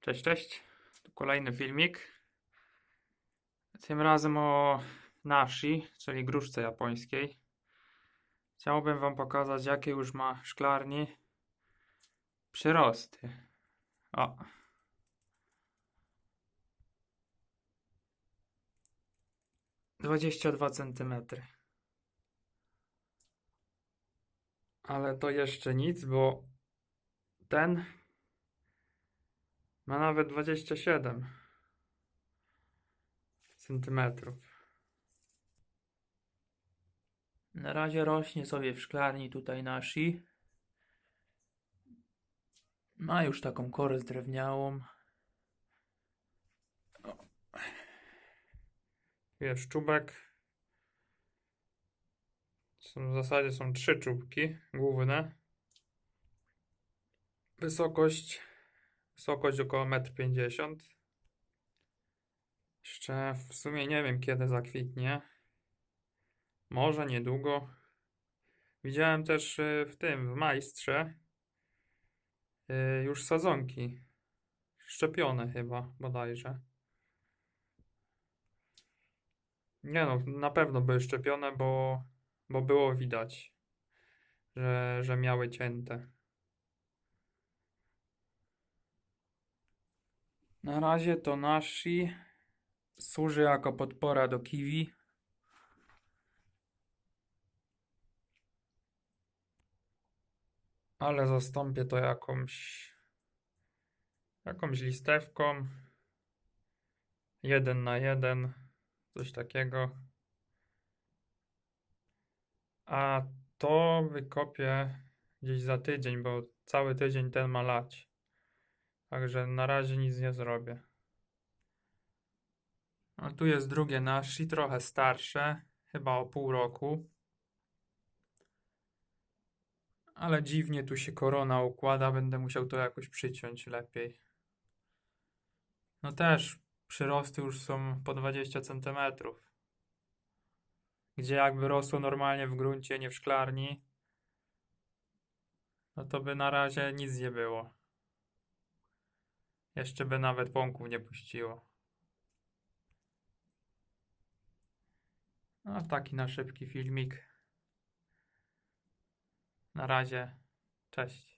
Cześć, cześć. Tu kolejny filmik. Tym razem o nashi, czyli gruszce japońskiej. Chciałbym Wam pokazać, jakie już ma w szklarni przyrosty. O. Dwadzieścia dwa centymetry. Ale to jeszcze nic, bo ten ma nawet 27 centymetrów. Na razie rośnie sobie w szklarni tutaj nasi. Ma już taką korę. Tu Jest czubek. Są, w zasadzie są trzy czubki główne. Wysokość Wysokość około 1,50 m. Jeszcze w sumie nie wiem kiedy zakwitnie. Może niedługo. Widziałem też y, w tym, w majstrze y, już sadzonki. Szczepione chyba bodajże. Nie no, na pewno były szczepione, bo, bo było widać, że, że miały cięte. Na razie to nashi służy jako podpora do kiwi. Ale zastąpię to jakąś jakąś listewką. Jeden na jeden, coś takiego. A to wykopię gdzieś za tydzień, bo cały tydzień ten ma lać. Także na razie nic nie zrobię. A tu jest drugie nashi, trochę starsze, chyba o pół roku. Ale dziwnie tu się korona układa, będę musiał to jakoś przyciąć lepiej. No też przyrosty już są po 20 cm. Gdzie jakby rosło normalnie w gruncie, nie w szklarni, no to by na razie nic nie było. Jeszcze by nawet pąków nie puściło. No, taki na szybki filmik. Na razie. Cześć.